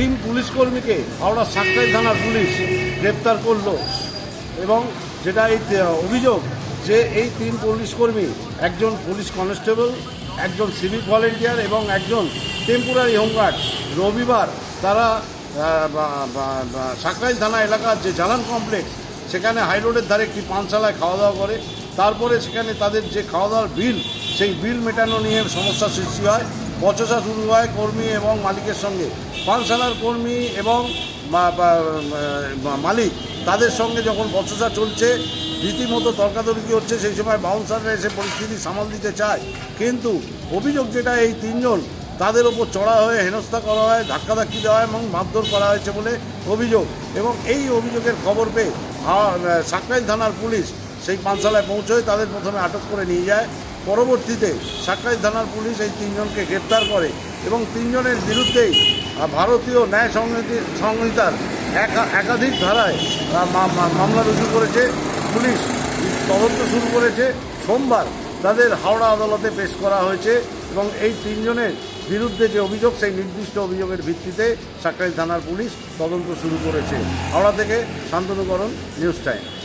তিন পুলিশ কর্মীকে হাওড়া সাকরাই থানার পুলিশ গ্রেপ্তার করল এবং যেটা এই অভিযোগ যে এই তিন পুলিশ কর্মী একজন পুলিশ কনস্টেবল, একজন সিভিক ভলেন্টিয়ার এবং একজন টেম্পোরারি হোমগার্ড। রবিবার তারা সাকরাইল থানা এলাকার যে জালান কমপ্লেক্স, সেখানে হাইরোডের ধারে একটি পানশালায় খাওয়া দাওয়া করে। তারপরে সেখানে তাদের যে খাওয়া দাওয়ার বিল, সেই বিল মেটানো নিয়ে সমস্যা সৃষ্টি হয়। বচসা শুরু হয় কর্মী এবং মালিকের সঙ্গে। পানশালার কর্মী এবং মালিক তাদের সঙ্গে যখন বচসা চলছে, রীতিমতো তর্কাতর্কি হচ্ছে, সেই সময় বাউন্সাররা এসে পরিস্থিতি সামাল দিতে চায়। কিন্তু অভিযোগ যেটা, এই তিনজন তাদের ওপর চড়া হয়ে, হেনস্থা করা হয়, ধাক্কাধাক্কি দেওয়া হয় এবং মারধর করা হয়েছে বলে অভিযোগ। এবং এই অভিযোগের খবর পেয়ে সাকরাইল থানার পুলিশ সেই পানশালায় পৌঁছয়, তাদের প্রথমে আটক করে নিয়ে যায়। পরবর্তীতে সাকরাইল থানার পুলিশ এই তিনজনকে গ্রেপ্তার করে এবং তিনজনের বিরুদ্ধেই ভারতীয় ন্যায় সংহিতি, সংহিতার একা- একাধিক ধারায় মামলা রুজু করেছে, পুলিশ তদন্ত শুরু করেছে, সোমবার তাদের হাওড়া আদালতে পেশ করা হয়েছে এবং এই তিনজনের বিরুদ্ধে যে অভিযোগ, সেই নির্দিষ্ট অভিযোগের ভিত্তিতে সাকরাইল থানার পুলিশ তদন্ত শুরু করেছে। হাওড়া থেকে শান্তনুকরণ, নিউজ টাইম।